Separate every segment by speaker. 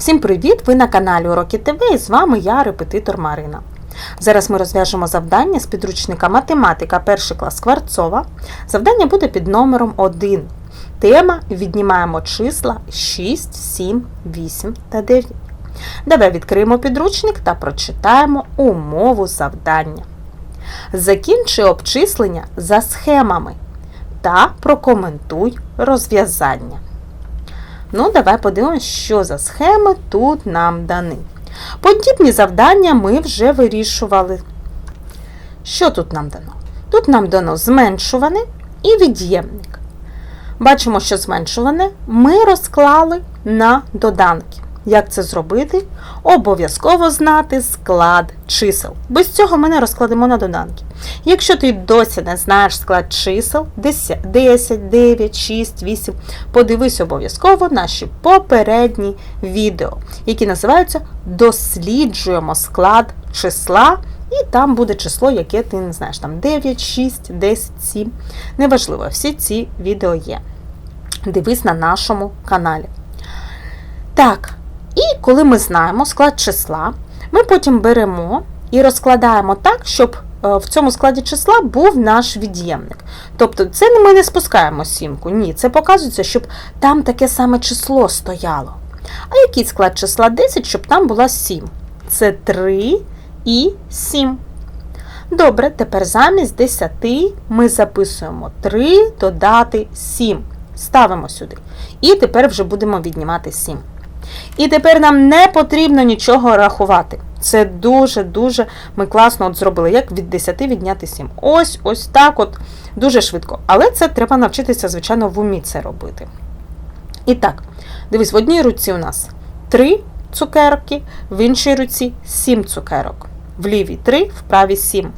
Speaker 1: Всім привіт! Ви на каналі Уроки ТВ і з вами я, репетитор Марина. Зараз ми розв'яжемо завдання з підручника Математика 1 клас Скворцова. Завдання буде під номером 1. Тема Віднімаємо числа 6, 7, 8 та 9. Давай відкриємо підручник та прочитаємо умову завдання. Закінчи обчислення за схемами та прокоментуй розв'язання. Ну, давай подивимось, що за схеми тут нам дані. Подібні завдання ми вже вирішували. Що тут нам дано? Тут нам дано зменшуване і від'ємник. Бачимо, що зменшуване ми розклали на доданки. Як це зробити? Обов'язково знати склад чисел. Без цього ми не розкладемо на доданки. Якщо ти досі не знаєш склад чисел 10, 9, 6, 8, подивись обов'язково наші попередні відео, які називаються Досліджуємо склад числа. І там буде число, яке ти не знаєш, там 9, 6, 10, 7. Неважливо, всі ці відео є. Дивись на нашому каналі. Так, і коли ми знаємо склад числа, ми потім беремо і розкладаємо так, щоб в цьому складі числа був наш від'ємник. Тобто, це ми не спускаємо сімку. Ні, це показується, щоб там таке саме число стояло. А який склад числа 10, щоб там була 7? Це 3 і 7. Добре, тепер замість 10 ми записуємо 3 додати 7. Ставимо сюди. І тепер вже будемо віднімати 7. І тепер нам не потрібно нічого рахувати. Це дуже-дуже ми класно от зробили, як від 10 відняти 7. Ось ось так от дуже швидко. Але це треба навчитися, звичайно, в умі це робити. І так, дивись, в одній руці у нас 3 цукерки, в іншій руці 7 цукерок. В лівій 3, в правій 7.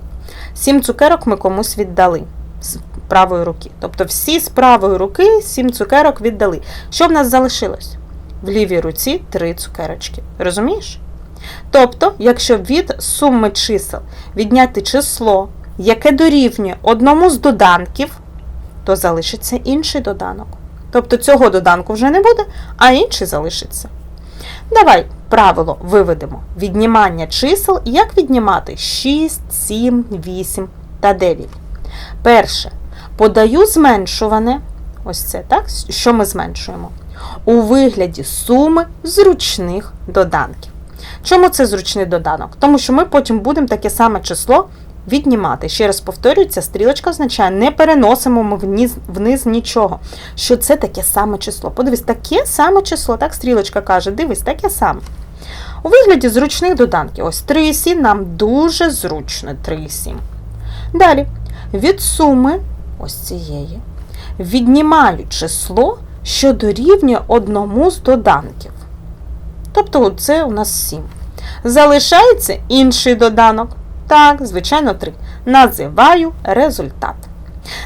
Speaker 1: 7 цукерок ми комусь віддали з правої руки. Тобто всі з правої руки 7 цукерок віддали. Що в нас залишилось? В лівій руці 3 цукерочки. Розумієш? Тобто, якщо від суми чисел відняти число, яке дорівнює одному з доданків, то залишиться інший доданок. Тобто цього доданку вже не буде, а інший залишиться. Давай правило виведемо. Віднімання чисел, як віднімати 6, 7, 8 та 9. Перше. Подаю зменшуване. Ось це, так? Що ми зменшуємо? У вигляді суми зручних доданків. Чому це зручний доданок? Тому що ми потім будемо таке саме число віднімати. Ще раз повторюю, ця стрілочка означає, не переносимо ми вниз, вниз нічого. Що це таке саме число? Подивись, таке саме число, так стрілочка каже, дивись, таке саме. У вигляді зручних доданків. Ось 3,7 нам дуже зручно 3,7. Далі, від суми ось цієї віднімаю число, що дорівнює одному з доданків. Тобто це у нас 7. Залишається інший доданок. Так, звичайно, 3. Називаю результат.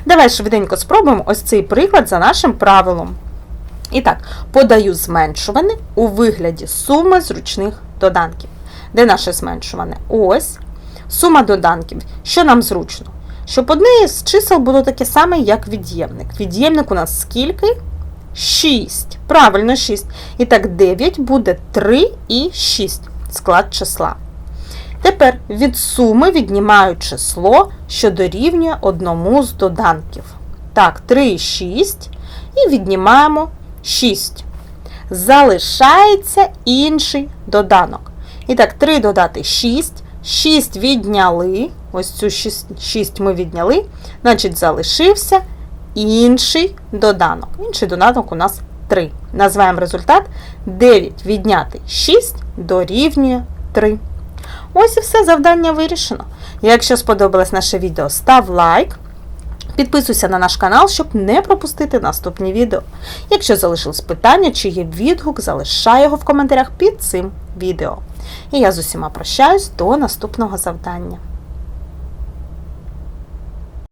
Speaker 1: Давай швиденько спробуємо ось цей приклад за нашим правилом. І так, подаю зменшуване у вигляді суми зручних доданків. Де наше зменшуване? Ось. Сума доданків. Що нам зручно? Щоб одне з чисел було таке саме, як від'ємник. Від'ємник у нас скільки? 6. Правильно, 6. І так, 9 буде 3 і 6 склад числа. Тепер від суми віднімаю число, що дорівнює одному з доданків. Так, 3 і 6. І віднімаємо 6. Залишається інший доданок. І так, 3 додати 6. 6 відняли. Ось цю 6, 6 ми відняли. Значить, залишився інший доданок. Інший доданок у нас 3. Називаємо результат 9 відняти 6 дорівнює 3. Ось і все завдання вирішено. Якщо сподобалось наше відео, став лайк. Підписуйся на наш канал, щоб не пропустити наступні відео. Якщо залишилось питання чи є відгук, залишай його в коментарях під цим відео. І я з усіма прощаюсь до наступного завдання.